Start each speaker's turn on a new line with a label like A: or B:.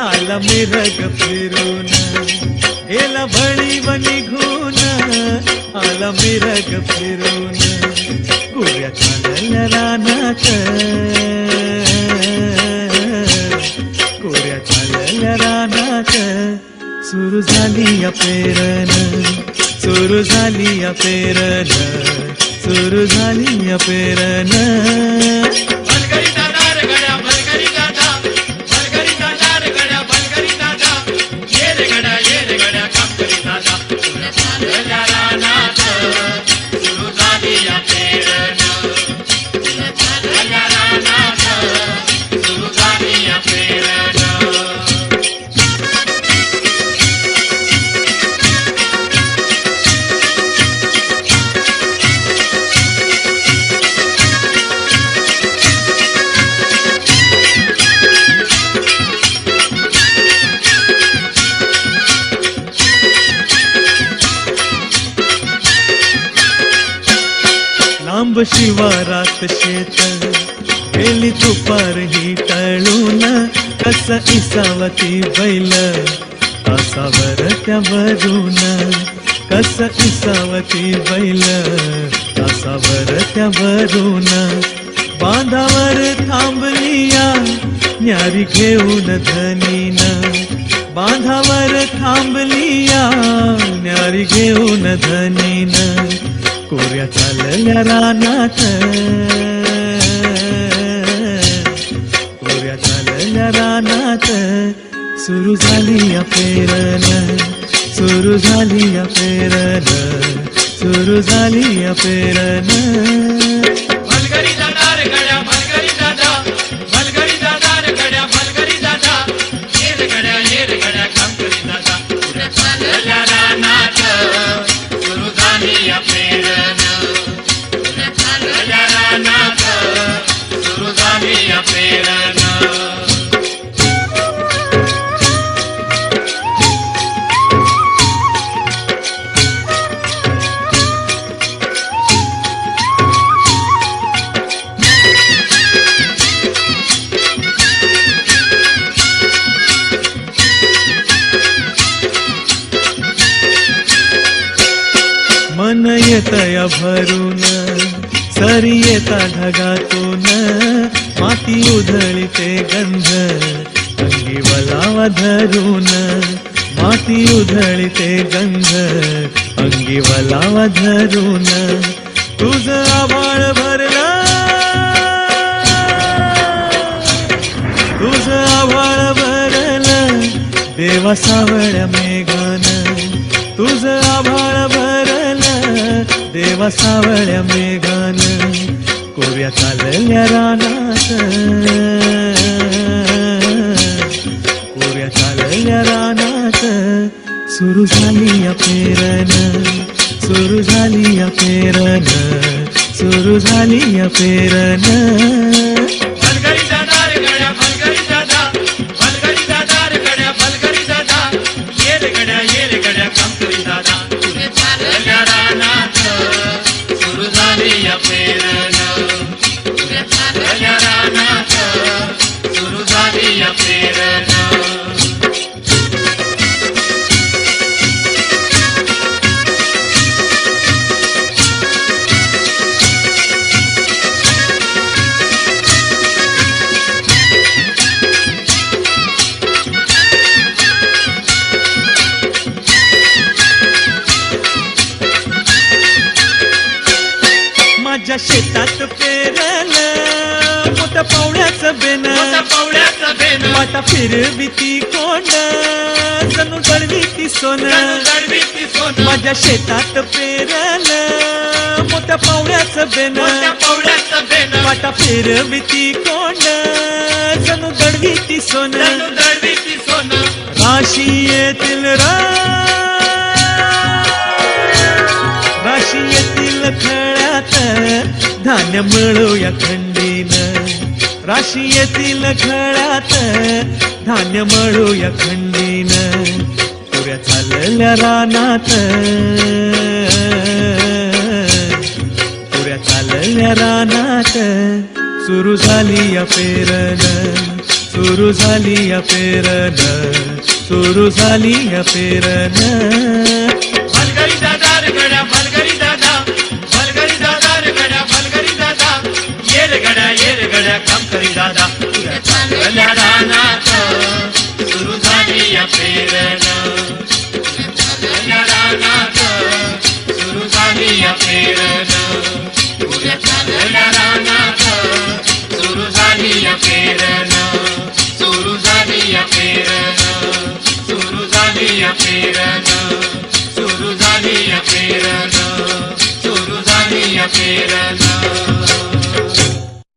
A: आला मिरग फिरून. गेला भळीव निघून आला मिरग फिरून. गोऱ्या चालल्या रानात. गोऱ्या चालल्या रानात. सुरू झाली या पेरण सुरू झाली या पेरण सुरू झाली या पेरण लांब शिवारात शेत गेली तुपार ही टळून कस इसावती बैल तासावर त्यावरून कस इसावती बैल तासावर त्यावरून बांधावर थांबलिया न्यारी घेऊन धनीन बांधावर थांबलिया न्यारी घेऊन धनीन कोऱ्या चालल्या रानात. कोऱ्या चालल्या रानात. सुरू झाली या पेरण सुरू झाली या पेरण सुरू झाली या पेरण येतया भरून सरी येता ढगातून माती उधळी ते गंध अंगी वलावा धरून माती उधळी ते गंध अंगी वलावा धरून तुझ आभाळ भरला तुझ आभाळ भरलं देवा सावळ्या देवा सावळ्या मेघान कोव्या चालल्या रानात. कोव्या चालल्या रानात सुरू झाली या पेरण सुरू झाली या पेरण सुरू झाली या पेरण माझ्या शेतात पेरलं. मोठ्या पावड्याचं बेन
B: पावड्याचं बेन
A: वाटा फिरविती कोंड. जणू दळविती सोन.
B: दडवीती सोनं.
A: माझ्या शेतात पेरलं. मोठ्या पावड्याचं बेन
B: पावड्याचं बेन
A: वाटा फिरविती कोंड. जणू दळविती सोन.
B: दडवीती सोनं.
A: राशी येतील रा धान्य मिळूया खंडीन. राशी येतील खळ्यात धान्य मिळूया खंडीन. पुऱ्या चालल्या रानात पुऱ्या चालल्या रानात. सुरू झाली या पेरण सुरू झाली या पेरन सुरू झाली या पेरन.
B: झाली पेरण तुझ्या चांगल्या रानात सुरू झाली या